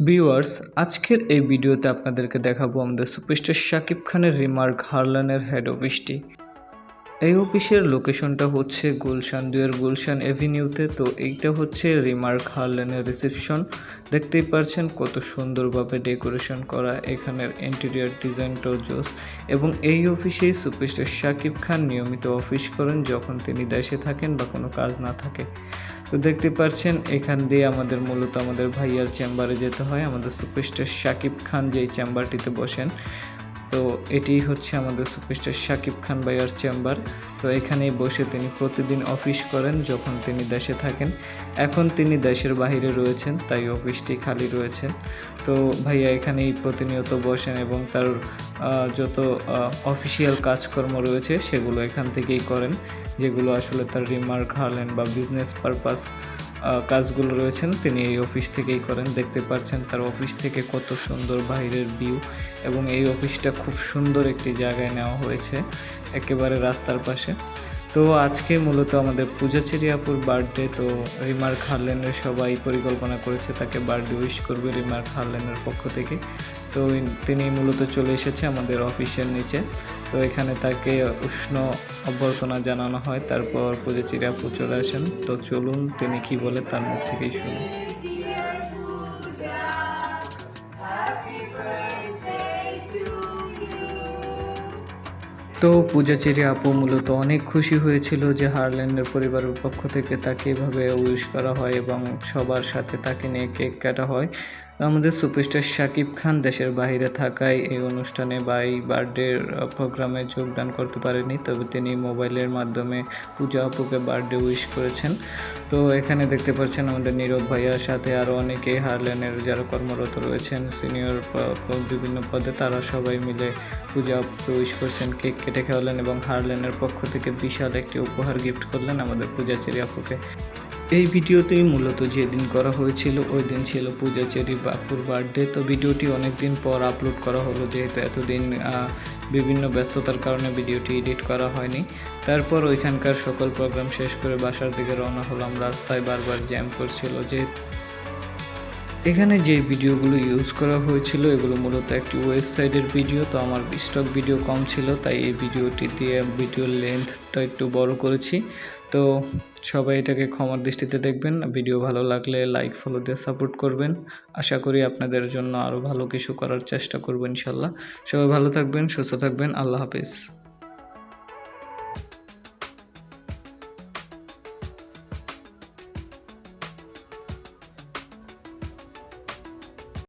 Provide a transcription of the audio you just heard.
Viewers আজকের এই ভিডিওতে আপনাদেরকে দেখাবো আমাদের সুপারস্টার শাকিব খানের রিমার্ক হারলানের হেড অফিসটি এই অফিসের লোকেশনটা হচ্ছে গুলশান দুয়ের গুলশান এভিনিউতে। তো এইটা হচ্ছে রিমার্ক হারলানের রিসেপশন। দেখতেই পারছেন কত সুন্দরভাবে ডেকোরেশন করা এখানের ইন্টেরিয়ার ডিজাইনটাও জোস। এবং এই অফিসেই সুপারস্টার শাকিব খান নিয়মিত অফিস করেন যখন তিনি দেশে থাকেন বা কোনো কাজ না থাকে। তো দেখতে পাচ্ছেন এখান দিয়ে আমাদের মূলত আমাদের ভাইয়ার চেম্বারে যেতে হয়, আমাদের সুপারস্টার শাকিব খান যেই চেম্বারটিতে বসেন। তো এটি হচ্ছে আমাদের সুপারস্টার শাকিব খান ভাইয়ার চেম্বার। তো এখানেই বসে তিনি প্রতিদিন অফিস করেন যখন তিনি দেশে থাকেন। এখন তিনি দেশের বাইরে রয়েছেন, তাই অফিসটি খালি রয়েছে। তো ভাইয়া এখানেই প্রতিনিয়ত বসেন এবং তার যত অফিসিয়াল কাজকর্ম রয়েছে সেগুলো এখান থেকেই করেন, যেগুলো আসলে তার রিমার্ক হারলেন বা বিজনেস পারপাস কাজগুলো রয়েছেন তিনি এই অফিস থেকেই করেন। দেখতে পাচ্ছেন তার অফিস থেকে কত সুন্দর বাইরের ভিউ এবং এই অফিসটা খুব সুন্দর একটি জায়গায় নেওয়া হয়েছে, একেবারে রাস্তার পাশে। তো আজকে মূলত আমাদের পূজাচেরি আপুর বার্থডে তো রিমার্ক হারলেনের সবাই পরিকল্পনা করেছে তাকে বার্থডে উইশ করবে রিমার্ক হারলেনের পক্ষ থেকে। তো তিনি মূলত চলে এসেছে আমাদের অফিসের নিচে। তো এখানে তাকে উষ্ণ অভ্যর্থনা জানানো হয়, তারপর পূজাচেরি আপু চলে আসেন। তো চলুন তিনি কি বলে তার মুখ থেকেই শুনুন। তো পূজাচেরি আপু মূলত অনেক খুশি হয়েছিল যে হারল্যান্ডের পরিবারের পক্ষ থেকে তাকে এভাবে উইশ করা হয় এবং সবার সাথে তাকে নিয়ে কেক কাটা হয়। আমাদের সুপারস্টার শাকিব খান দেশের বাইরে থাকায় এই অনুষ্ঠানে বা এই প্রোগ্রামে যোগদান করতে পারেনি, তবে তিনি মোবাইলের মাধ্যমে পূজা আপুকে বার্থডে উইশ করেছেন। তো এখানে দেখতে পাচ্ছেন আমাদের নীরব ভাইয়ার সাথে আরও অনেকে হারলেনের যারা কর্মরত রয়েছেন, সিনিয়র বিভিন্ন পদে তারা সবাই মিলে পূজা আপুকে উইশ করছেন, কেক কেটে খাওয়ালেন এবং হারলেনের পক্ষ থেকে বিশাল একটি উপহার গিফট করলেন আমাদের পূজাচেরি আপুকে। এই ভিডিওতেই মূলত যেদিন করা হয়েছিল, ওই দিন ছিল পূজা চেরি বাপুর বার্থডে তো ভিডিওটি অনেক দিন পর আপলোড করা হলো, যেহেতু এতদিন বিভিন্ন ব্যস্ততার কারণে ভিডিওটি এডিট করা হয়নি। তারপর ওইখানকার সকল প্রোগ্রাম শেষ করে বাসার দিকে রওনা হলাম। রাস্তায় বারবার জ্যাম করছিল যে এখানে যে ভিডিওগুলো ইউজ করা হয়েছিল, এগুলো মূলত একটি ওয়েবসাইটের ভিডিও, তো আমার স্টক ভিডিও কম ছিল, তাই এই ভিডিওটি দিয়ে ভিডিওর লেন্থটা একটু বড় করেছি। তো সবাই এটাকে ক্ষমার দৃষ্টিতে দেখবেন, ভিডিও ভালো লাগলে লাইক ফলো দিয়ে সাপোর্ট করবেন। আশা করি আপনাদের জন্য আরও ভালো কিছু করার চেষ্টা করব ইনশাল্লাহ। সবাই ভালো থাকবেন, সুস্থ থাকবেন, আল্লাহ হাফিজ।